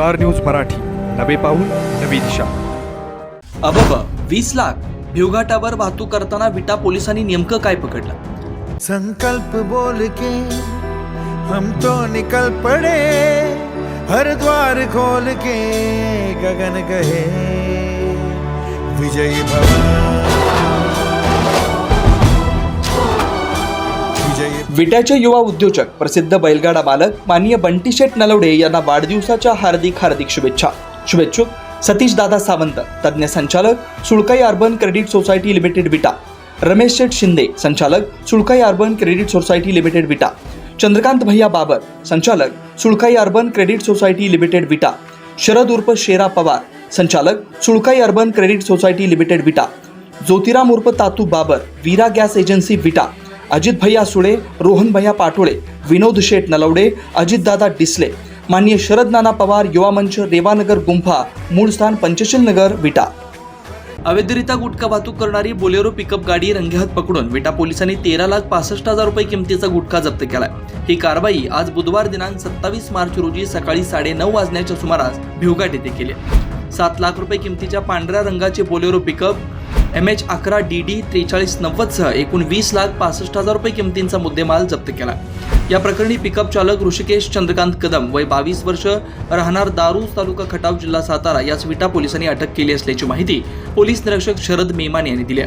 Star news Marathi. नवे पाऊल नवी दिशा. अबब वीस लाख. भिवघाटावर वाहतूक करताना विटा पोलिसांनी नेमकं काय पकडलं? संकल्प बोल के हम तो निकल पड़े. हर द्वार खोल के गगन कहे विजयी भव विट्याचे युवा उद्योजक प्रसिद्ध बैलगाडा मालक माननीय बंटीशेठ नलवडे यांना वाढदिवसाच्या हार्दिक हार्दिक शुभेच्छा. शुभेच्छुक सतीश दादा सावंत तज्ज्ञ संचालक Sulkai urban credit society limited Vita. Ramesh Sheth Shinde संचालक Sulkai urban credit society limited Vita. Chandrakant Bhaiya Babar संचालक Sulkai urban credit society limited Vita. Sharad उर्फ शेरा पवार संचालक Sulkai urban credit society limited Vita. Jyotiram उर्फ Tatu Babar Veera gas agency Vita. Ajit Bhaiya Sule Rohan भैया पाटोळे विनोद शेठ नलवडे अजितदादा डिसले माननीय शरद नाना पवार युवा मंच रेवानगर गुंफा मूळ स्थान पंचशील नगर विटा. अवैधरित्या गुटखा वाहतूक करणारी बोलेरो पिकअप गाडी रंगेहात पकडून विटा पोलिसांनी तेरा लाख पासष्ट हजार रुपये किमतीचा गुटखा जप्त केलाय. ही कारवाई आज बुधवार दिनांक सत्तावीस मार्च रोजी सकाळी साडे नऊ वाजण्याच्या सुमारास भिवघाट येथे केली सात लाख रुपये किमतीच्या पांढऱ्या रंगाचे बोलेरो पिकअप एम एच अकरा डी डी त्रेचाळीस नव्वदसह एकूण वीस लाख पासष्ट हजार रुपये किमतींचा मुद्देमाल जप्त केला. या प्रकरणी पिकअप चालक ऋषिकेश चंद्रकांत कदम वय बावीस वर्ष राहणार दारूज तालुका खटाव जिल्हा सातारा याच विटा पोलिसांनी अटक केली असल्याची माहिती पोलीस निरीक्षक शरद मेमाने यांनी दिली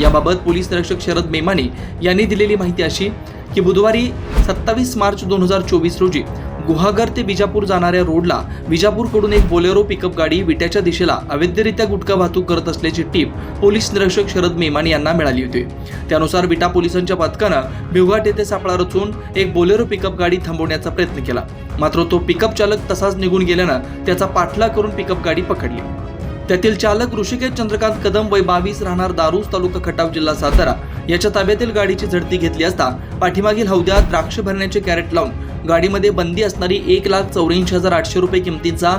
याबाबत पोलीस निरीक्षक शरद मेमाने यांनी दिलेली माहिती अशी की बुधवारी सत्तावीस मार्च दोन हजार चोवीस रोजी गुहागर ते विजापूर जाणाऱ्या रोडला विजापूरकडून एक बोलेरो पिकअप गाडी विट्याच्या दिशेला अवैधरित्या गुटखा वाहतूक करत असल्याची टीप पोलीस निरीक्षक शरद मेमाने यांना मिळाली होती. त्यानुसार विटा पोलिसांच्या पथकानं भिवघाट येथे सापळा रचून एक बोलेरो पिकअप गाडी थांबवण्याचा प्रयत्न केला. मात्र तो पिकअप चालक तसाच निघून गेल्यानं त्याचा पाठलाग करून पिकअप गाडी पकडली. त्यातील चालक ऋषिकेश चंद्रकांत कदम वय बावीस राहणार दारूस तालुका खटाव जिल्हा सातारा याच्या ताब्यातील गाडीची झडती घेतली असता पाठीमागील हौद्यात द्राक्ष भरण्याचे कॅरेट लावून गाडीमध्ये बंदी असणारी एक लाख चौऱ्याऐंशी हजार आठशे रुपये किमतीचा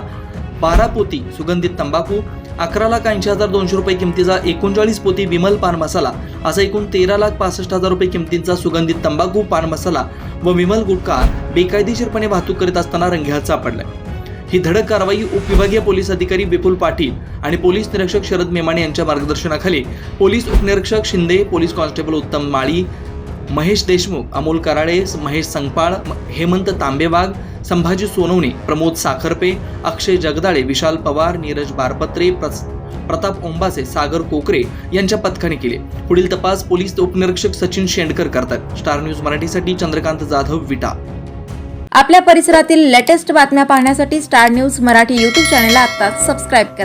बारा पोती सुगंधित तंबाखू अकरा लाख ऐंशी हजार दोनशे रुपये किमतीचा एकोणचाळीस पोती विमल पान मसाला असा एकूण तेरा लाख पासष्ट हजार रुपये किमतींचा सुगंधित तंबाखू पान मसाला व विमल गुटखा बेकायदेशीरपणे वाहतूक करीत असताना रंगेहात सापडलाय. ही धडक कारवाई उपविभागीय पोलीस अधिकारी विपुल पाटील आणि पोलीस निरीक्षक शरद मेमाने यांच्या मार्गदर्शनाखाली पोलीस उपनिरीक्षक शिंदे पोलीस कॉन्स्टेबल उत्तम माळी महेश देशमुख अमोल कराळे महेश संगपाळ हेमंत तांबेवाग संभाजी सोनवणे प्रमोद साखरपे अक्षय जगदाळे विशाल पवार नीरज बारपत्रे प्रस- प्रताप ओंबासे सागर कोकरे यांच्या पथकाने केले. पुढील तपास पोलीस उपनिरीक्षक सचिन शेंडकर करतात. स्टार न्यूज मराठीसाठी चंद्रकांत जाधव विटा. आपल्या परिसरातील लेटेस्ट बातम्या पाहण्यासाठी स्टार न्यूज मराठी यूट्यूब चॅनलला आत्ताच सबस्क्राईब करा.